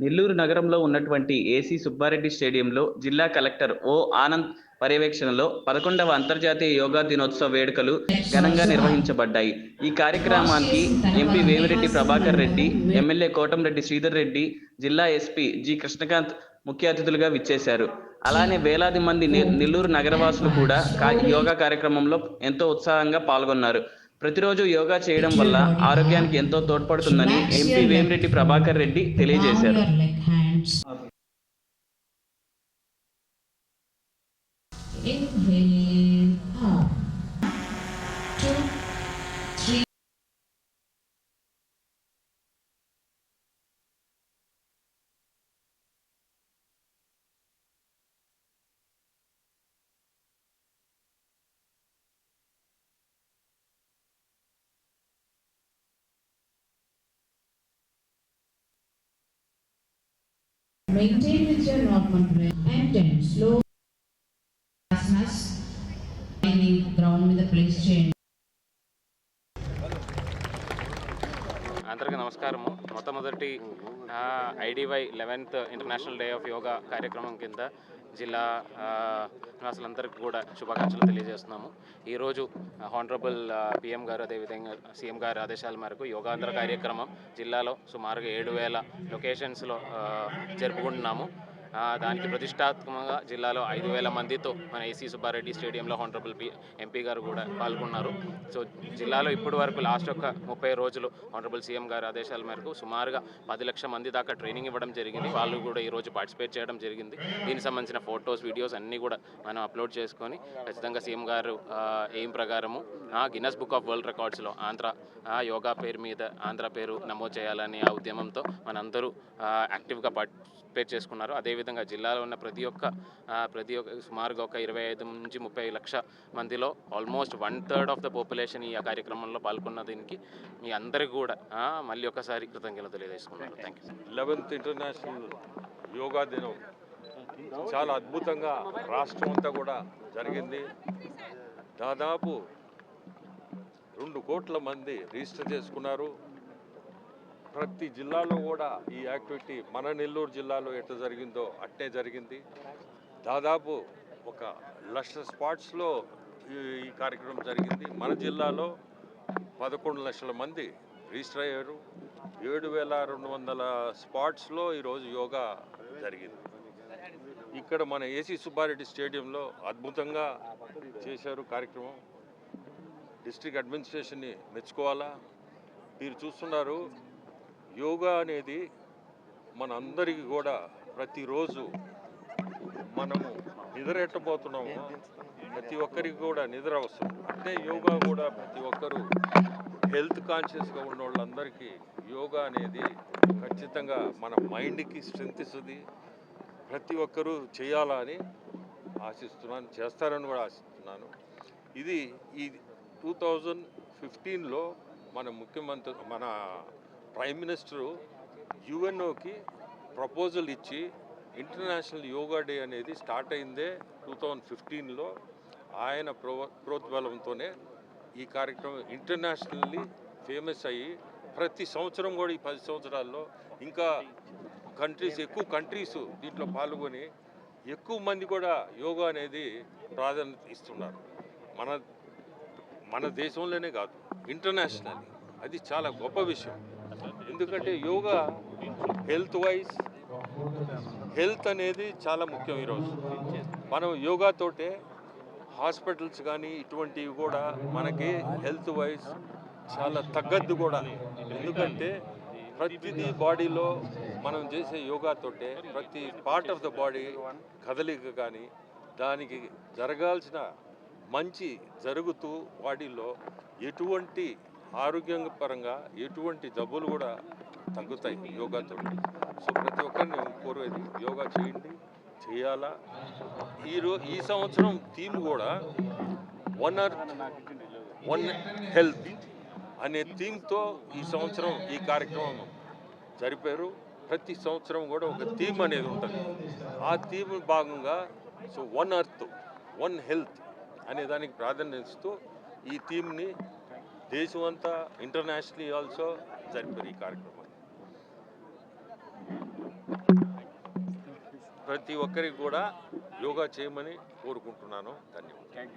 నెల్లూరు నగరంలో ఉన్నటువంటి ఏసీ సుబ్బారెడ్డి స్టేడియంలో జిల్లా కలెక్టర్ ఓ ఆనంద్ పర్యవేక్షణలో పదకొండవ అంతర్జాతీయ యోగా దినోత్సవ వేడుకలు ఘనంగా నిర్వహించబడ్డాయి. ఈ కార్యక్రమానికి ఎంపీ వేమిరెడ్డి ప్రభాకర్ రెడ్డి ఎమ్మెల్యే కోటంరెడ్డి శ్రీధర్ రెడ్డి జిల్లా ఎస్పీ జి కృష్ణకాంత్ ముఖ్య అతిథులుగా విచ్చేశారు. అలానే వేలాది మంది నెల్లూరు నగరవాసులు కూడా కా- యోగా కార్యక్రమంలో ఎంతో ఉత్సాహంగా పాల్గొన్నారు. ప్రతిరోజు యోగా చేయడం వల్ల ఆరోగ్యానికి ఎంతో తోడ్పడుతుందని ఎంపీ వేమిరెడ్డి ప్రభాకర్ రెడ్డి తెలియజేశారు. Inhale. Maintain with your normal breath and ten slow asanas. Any ground the place చేయండి అందరికీ నమస్కారము మొట్టమొదటి I D Y eleventh international day of yoga కార్యక్రమం కింద జిల్లా నివాసులందరికీ కూడా శుభాకాంక్షలు తెలియజేస్తున్నాము. ఈరోజు హానరబుల్ పిఎం గారు అదేవిధంగా సీఎం గారి ఆదేశాల మేరకు యోగాంధ్ర కార్యక్రమం జిల్లాలో సుమారుగా ఏడు వేల లొకేషన్స్లో జరుపుకుంటున్నాము. దానికి ప్రతిష్టాత్మకంగా జిల్లాలో ఐదు వేల మందితో మన ఏసీ సుబ్బారెడ్డి స్టేడియంలో హానరబుల్ పి ఎంపీ గారు కూడా పాల్గొన్నారు. సో జిల్లాలో ఇప్పటి వరకు లాస్ట్ ఒక ముప్పై రోజులు హానరబుల్ సీఎం గారి ఆదేశాల మేరకు సుమారుగా పది లక్షల మంది దాకా ట్రైనింగ్ ఇవ్వడం జరిగింది. వాళ్ళు కూడా ఈరోజు పార్టిసిపేట్ చేయడం జరిగింది. దీనికి సంబంధించిన ఫొటోస్ వీడియోస్ అన్నీ కూడా మనం అప్లోడ్ చేసుకొని ఖచ్చితంగా సీఎం గారు ఎయిమ్ ప్రకారము ఆ గిన్నెస్ బుక్ ఆఫ్ వరల్డ్ రికార్డ్స్లో ఆంధ్ర యోగా పేరు మీద ఆంధ్ర పేరు నమోదు చేయాలని ఆ ఉద్యమంతో మనందరూ యాక్టివ్గా పార్టిసిపేట్ చేసుకున్నారు. అదే అదేవిధంగా జిల్లాలో ఉన్న ప్రతి ఒక్క ప్రతి ఒక్క సుమారుగా ఒక ఇరవై ఐదు నుంచి ముప్పై లక్ష మందిలో almost one third of the population ఈ కార్యక్రమంలో పాల్గొన్న దీనికి మీ అందరికీ కూడా మళ్ళీ ఒకసారి కృతజ్ఞతలు తెలియజేసుకున్నారు thank you eleventh international yoga దినం చాలా అద్భుతంగా రాష్ట్రం అంతా కూడా జరిగింది. దాదాపు రెండు కోట్ల మంది రిజిస్టర్ చేసుకున్నారు. ప్రతి జిల్లాలో కూడా ఈ యాక్టివిటీ మన నెల్లూరు జిల్లాలో ఎట్లా జరిగిందో అట్టే జరిగింది. దాదాపు ఒక లక్ష స్పాట్స్లో ఈ ఈ కార్యక్రమం జరిగింది. మన జిల్లాలో పదకొండు లక్షల మంది రిజిస్టర్ అయ్యారు. ఏడు వేల రెండు వందల స్పాట్స్లో ఈరోజు యోగా జరిగింది. ఇక్కడ మన ఏసీ సుబ్బారెడ్డి స్టేడియంలో అద్భుతంగా చేశారు కార్యక్రమం. డిస్ట్రిక్ట్ అడ్మినిస్ట్రేషన్ని మెచ్చుకోవాలా? మీరు చూస్తున్నారు యోగా అనేది మన అందరికీ కూడా ప్రతిరోజు మనము నిద్రెట్టబోతున్నాము ప్రతి ఒక్కరికి కూడా నిద్ర అవసరం. అంటే యోగా కూడా ప్రతి ఒక్కరూ హెల్త్ కాన్షియస్గా ఉన్న వాళ్ళందరికీ యోగా అనేది ఖచ్చితంగా మన మైండ్కి స్ట్రెంత్ ఇస్తుంది ప్రతి ఒక్కరూ చేయాలా అని ఆశిస్తున్నాను చేస్తారని కూడా ఆశిస్తున్నాను. ఇది ఈ టూ థౌజండ్ ఫిఫ్టీన్లో మన ముఖ్యమంత్రి మన ప్రైమ్ మినిస్టరు యుఎన్ఓకి ప్రపోజల్ ఇచ్చి ఇంటర్నేషనల్ యోగా డే అనేది స్టార్ట్ అయిందే టూ థౌజండ్ ఫిఫ్టీన్లో ఆయన ప్రో ప్రోద్బలంతోనే ఈ కార్యక్రమం ఇంటర్నేషనల్లీ ఫేమస్ అయ్యి ప్రతి సంవత్సరం కూడా ఈ పది సంవత్సరాల్లో ఇంకా కంట్రీస్ ఎక్కువ కంట్రీస్ దీంట్లో పాల్గొని ఎక్కువ మంది కూడా యోగా అనేది ప్రాధాన్యత ఇస్తున్నారు. మన మన దేశంలోనే కాదు ఇంటర్నేషనల్ అది చాలా గొప్ప విషయం. ఎందుకంటే యోగా హెల్త్ వైజ్ హెల్త్ అనేది చాలా ముఖ్యం ఈరోజు. మనం యోగాతోటే హాస్పిటల్స్ కానీ ఇటువంటివి కూడా మనకి హెల్త్ వైజ్ చాలా తగ్గద్దు కూడా. ఎందుకంటే ప్రతిదీ బాడీలో మనం చేసే యోగాతోటే ప్రతి పార్ట్ ఆఫ్ ద బాడీ కదలిక కానీ దానికి జరగాల్సిన మంచి జరుగుతూ బాడీలో ఎటువంటి ఆరోగ్యం పరంగా ఎటువంటి జబ్బులు కూడా తగ్గుతాయి యోగాతో సో ప్రతి ఒక్కరిని కోరేది యోగా చేయండి చేయాలా? ఈరో ఈ సంవత్సరం థీమ్ కూడా వన్ అర్త్ వన్ హెల్త్ అనే థీమ్తో ఈ సంవత్సరం ఈ కార్యక్రమం జరిపారు. ప్రతి సంవత్సరం కూడా ఒక థీమ్ అనేది ఉంటుంది. ఆ థీమ్ భాగంగా so one earth one health అనే దానికి ప్రాధాన్యత ఇస్తూ ఈ థీమ్ని దేశమంతా ఇంటర్నేషనలీ ఆల్సో జరిపారు ఈ కార్యక్రమం. ప్రతి ఒక్కరికి కూడా యోగా చేయమని కోరుకుంటున్నాను. ధన్యవాదాలు.